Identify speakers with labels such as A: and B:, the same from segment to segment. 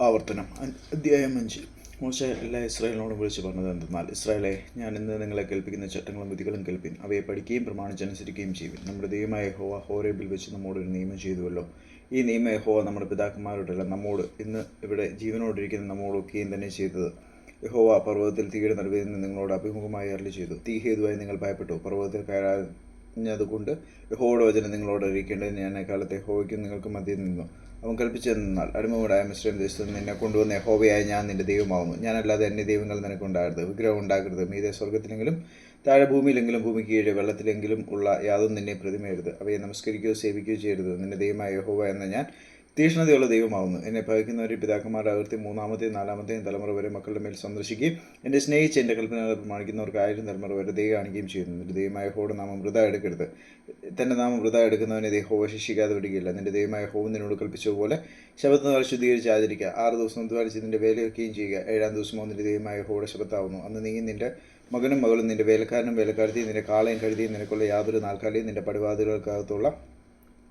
A: ആവർത്തനം. അധ്യായം അഞ്ച്. മോശ എല്ലാ ഇസ്രായേലിനോടും വിളിച്ച് പറഞ്ഞത് എന്തെന്നാൽ ഇസ്രായേലെ ഞാൻ ഇന്ന് നിങ്ങളെ കേൾപ്പിക്കുന്ന ചട്ടങ്ങളും വിധികളും കേൾപ്പിൻ. അവയെ പഠിക്കുകയും പ്രമാണിച്ചനുസരിക്കുകയും ചെയ്യുവിൻ. നമ്മുടെ ദൈവമായ ഹോവ ഹോരേബിൽ വെച്ച് നമ്മോട് ഒരു നിയമം ചെയ്തുവല്ലോ. ഈ നിയമ ഹോവ നമ്മുടെ പിതാക്കന്മാരോടല്ല നമ്മോട് ഇന്ന് ഇവിടെ ജീവനോടിരിക്കുന്ന നമ്മോടൊക്കെയും തന്നെ ചെയ്തത്. യഹോവ പർവതത്തിൽ തീയുടെ നടുവിൽ നിന്ന് നിങ്ങളോട് അഭിമുഖമായി അരളി ചെയ്തു തീ ഹേതുവായി നിങ്ങൾ ഭയപ്പെട്ടു. പർവതത്തിൽ കയറാഞ്ഞതുകൊണ്ട് യഹോയുടെ വചനം നിങ്ങളോട് അറിയിക്കേണ്ടത് ഞാൻ കാലത്തെ യഹോവയ്ക്കും നിങ്ങൾക്ക് മധ്യയിൽ നിന്നു. അവൻ കൽപ്പിച്ചെന്നാൽ അടിമകൂടായ മിശ്രം ദേശത്ത് നിന്ന് കൊണ്ടുവന്ന യഹോവയായ ഞാൻ നിന്റെ ദൈവമാകുന്നു. ഞാനല്ലാതെ അന്യ ദൈവങ്ങൾ നിനക്കുണ്ടാകരുത്. വിഗ്രഹം ഉണ്ടാക്കരുത് മീതെ സ്വർഗത്തിലെങ്കിലും താഴെ ഭൂമിയിലെങ്കിലും ഭൂമിക്ക് കീഴെ വെള്ളത്തിലെങ്കിലും ഉള്ള യാതൊന്നും നിന്നെ പ്രതിമയരുത്. അവയെ നമസ്കരിക്കുകയോ സേവിക്കുകയോ ചെയ്യരുത്. നിന്റെ ദൈവമായ യഹോവ എന്ന ഞാൻ തീക്ഷ്ണതയുള്ള ദൈവമാവുന്നു. എന്നെ ഭയക്കുന്നവരെ പിതാക്കന്മാരുടെ അകർത്തി മൂന്നാമത്തെയും നാലാമത്തെയും തലമുറ വരെ മക്കളുടെ മേൽ സന്ദർശിക്കുകയും എന്റെ സ്നേഹിച്ച് എന്റെ കൽപ്പനകളെ പ്രമാണിക്കുന്നവർക്ക് ആയിരം തലമുറ വരെ ദൈവം കാണിക്കുകയും ചെയ്യുന്നു. നിന്റെ ദൈവമായ ഹോട് നാമം വൃത എടുക്കരുത്. തന്റെ നാമം വൃത എടുക്കുന്നവനെ ദൈവം ശിക്ഷിക്കാതെ വിടുകയില്ല. നിന്റെ ദൈവമായ ഹോവും നിന്നോട് കൽപ്പിച്ചതുപോലെ ശബദനാൾ ശുദ്ധീകരിച്ച് ആചരിക്കുക. ആറ് ദിവസം അധ്വാനിച്ച് നിന്റെ വേലയൊക്കെയും ചെയ്യുക. ഏഴാം ദിവസമോ നിന്റെ ദൈവമായ ഹോയുടെ ശബത്താവുന്നു അന്ന് നീ നിന്റെ മകനും മകളും നിന്റെ വേലക്കാരനും വേലക്കാരത്തെയും നിന്റെ കാളയും കഴുതിയും നിനക്കുള്ള യാതൊരു നാൽക്കാലിയും നിന്റെ പടിവാതിലുകൾക്കകത്തുള്ള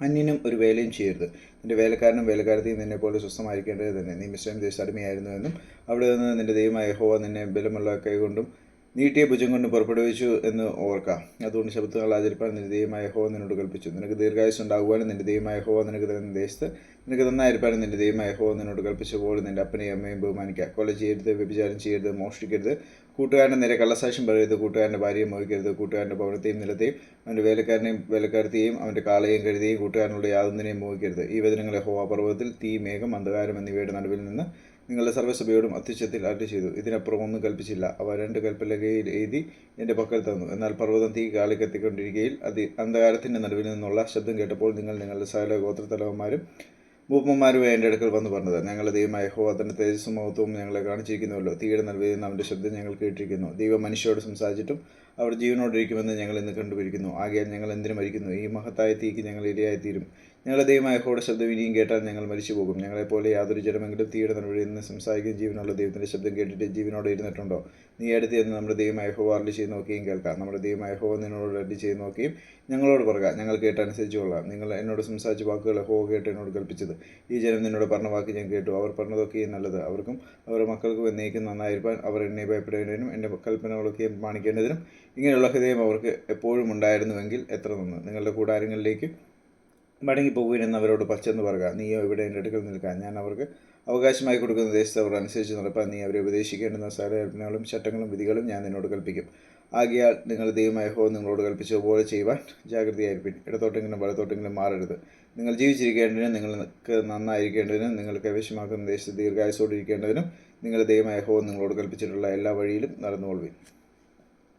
A: അന്യനും ഒരു വേലയും ചെയ്യരുത്. നിന്റെ വേലക്കാരനും വേലക്കാരത്തെയും നിന്നെ പോലെ സ്വസ്ഥമായിരിക്കേണ്ടത് തന്നെ. നീ മിശ്രം ദേശ അടിമയായിരുന്നുവെന്നും അവിടെ നിന്ന് നിന്റെ ദൈവമായ ഹോവ നിന്നെ ബലമുള്ള കൈകൊണ്ടും നീട്ടിയ ഭുജം കൊണ്ട് പുറപ്പെടുവിച്ചു എന്ന് ഓർക്കാം. അതുകൊണ്ട് ശബ്ദങ്ങൾ ആചരിപ്പാൻ നിന്റെ ദൈവമായ യഹോവ നിന്നോട് കൽപ്പിച്ചു. നിനക്ക് ദീർഘായുസ് ഉണ്ടാകുവാനും നിന്റെ ദൈവമായ യഹോവ നിനക്ക് തരുന്ന ദേശത്ത് നിനക്ക് നന്നായിരിക്കാനും നിന്റെ ദൈവമായ യഹോവ നിന്നോട് കൽപ്പിച്ചപ്പോൾ നിന്റെ അപ്പനെയും അമ്മയും ബഹുമാനിക്കുക കൊല ചെയ്യരുത് വ്യഭിചാരം ചെയ്യരുത് മോഷ്ടിക്കരുത്. കൂട്ടുകാരന്റെ നേരെ കള്ളസാക്ഷ്യം പറയരുത് കൂട്ടുകാരന്റെ ഭാര്യയെ മോഹിക്കരുത് കൂട്ടുകാരന്റെ പൗരത്തെയും നിലത്തെയും അവന്റെ വേലക്കാരനെയും വേലക്കാരത്തെയും അവന്റെ കാളയെയും കഴുതിയും കൂട്ടുകാരനുള്ള യാതൊന്നിനെയും മോഹിക്കരുത്. ഈ വചനങ്ങളെ ഹോവ പർവതത്തിൽ തീ മേഘം അന്ധകാരം എന്നിവയുടെ നടുവിൽ നിന്ന് നിങ്ങളുടെ സർവസഭയോടും അത്യുച്ചത്തിൽ അറ്റ് ചെയ്തു. ഇതിനപ്പുറം ഒന്നും കൽപ്പിച്ചില്ല. അവ രണ്ട് കൽപ്പലകയിൽ എഴുതി എന്റെ പക്കൽ തന്നു. എന്നാൽ പർവതം തീ കാളിക്കെത്തിക്കൊണ്ടിരിക്കുകയിൽ അത് അന്ധകാരത്തിന്റെ നടുവിൽ നിന്നുള്ള ശബ്ദം കേട്ടപ്പോൾ നിങ്ങൾ നിങ്ങളുടെ സകല ഗോത്രത്തലവന്മാരും ഭൂപ്പന്മാരുമായി എന്റെ അടുക്കൽ വന്ന് പറഞ്ഞത് ഞങ്ങളുടെ ദൈവമായ ഹോ തന്റെ തേജസ്സും മഹത്വവും ഞങ്ങളെ കാണിച്ചിരിക്കുന്നുവല്ലോ. തീയുടെ നിന്ന് അവന്റെ ശബ്ദം ഞങ്ങൾ കേട്ടിരിക്കുന്നു. ദൈവം മനുഷ്യരോട് സംസാരിച്ചിട്ടും അവർ ജീവനോടിരിക്കുമെന്ന് ഞങ്ങൾ ഇന്ന് കണ്ടുപിടിക്കുന്നു. ആകയാൽ ഞങ്ങൾ എന്തിനു മരിക്കുന്നു? ഈ മഹത്തായ തീക്ക് ഞങ്ങൾ ഇരയായിത്തീരും. ഞങ്ങളുടെ ദൈവമായ ഹോയുടെ ശബ്ദം ഇനിയും കേട്ടാൽ ഞങ്ങൾ മരിച്ചു പോകും ഞങ്ങളെപ്പോലെ യാതൊരു ജനമെങ്കിലും തീയുടെ നടപടി നിന്ന് സംസാരിക്കുകയും ജീവനുള്ള ദൈവത്തിന്റെ ശബ്ദം കേട്ടിട്ട് ജീവനോടെ ഇരുന്നിട്ടുണ്ടോ? നീ അടുത്ത് എന്ന് നമ്മുടെ ദൈവമായ ഹോ അരളി ചെയ്ത് നോക്കുകയും കേൾക്കാം. നമ്മുടെ ദൈവമായ ഹോ നിന്നോട് അരളി ചെയ്ത് നോക്കുകയും ഞങ്ങളോട് പറയുക ഞങ്ങൾ കേട്ടനുസരിച്ച് കൊള്ളാം. നിങ്ങൾ എന്നോട് സംസാരിച്ച വാക്കുകൾ ഹോ കേട്ട് എന്നോട് കൽപ്പിച്ചത്. ഈ ജനം നിന്നോട് പറഞ്ഞ വാക്ക് ഞാൻ കേട്ടു. അവർ പറഞ്ഞതൊക്കെയും നല്ലത്. അവർക്കും അവരുടെ മക്കൾക്കും എന്നേക്കും നന്നായിരിക്കാൻ അവർ എന്നെ ഭയപ്പെടേണ്ടതിനും എന്റെ കൽപ്പനകളൊക്കെയും മാണിക്കേണ്ടതിനും ഇങ്ങനെയുള്ള ഹൃദയം അവർക്ക് എപ്പോഴും ഉണ്ടായിരുന്നുവെങ്കിൽ എത്ര നന്ന്. നിങ്ങളുടെ കൂടാരങ്ങളിലേക്ക് മടങ്ങിപ്പോകുകയും അവരോട് പച്ചെന്ന് പറയുക. നീയോ ഇവിടെ എന്റെ അടുക്കൽ നിൽക്കാൻ. ഞാൻ അവർക്ക് അവകാശമായി കൊടുക്കുന്ന ദേശത്ത് അവർ അനുസരിച്ച് നടപ്പാൻ നീ അവരെ ഉപദേശിക്കേണ്ടുന്ന സകലങ്ങളും ചട്ടങ്ങളും വിധികളും ഞാൻ നിന്നോട് കൽപ്പിക്കും. ആകിയാൽ നിങ്ങൾ ദൈവമായ ഹോ നിങ്ങളോട് കൽപ്പിച്ചതുപോലെ ചെയ്യുവാൻ ജാഗ്രതയായിരിക്കും ഇടത്തോട്ടെങ്കിലും വലത്തോട്ടെങ്കിലും മാറരുത്. നിങ്ങൾ ജീവിച്ചിരിക്കേണ്ടതിനും നിങ്ങൾക്ക് നന്നായിരിക്കേണ്ടതിനും നിങ്ങൾ കൈവശമാക്കുന്ന ദേശത്ത് ദീർഘായുസോടെ ഇരിക്കേണ്ടതിനും നിങ്ങളുടെ ദൈവമായ ഹോ നിങ്ങളോട് കൽപ്പിച്ചിട്ടുള്ള എല്ലാ വഴിയിലും നടന്നുകൊള്ളുവിൻ.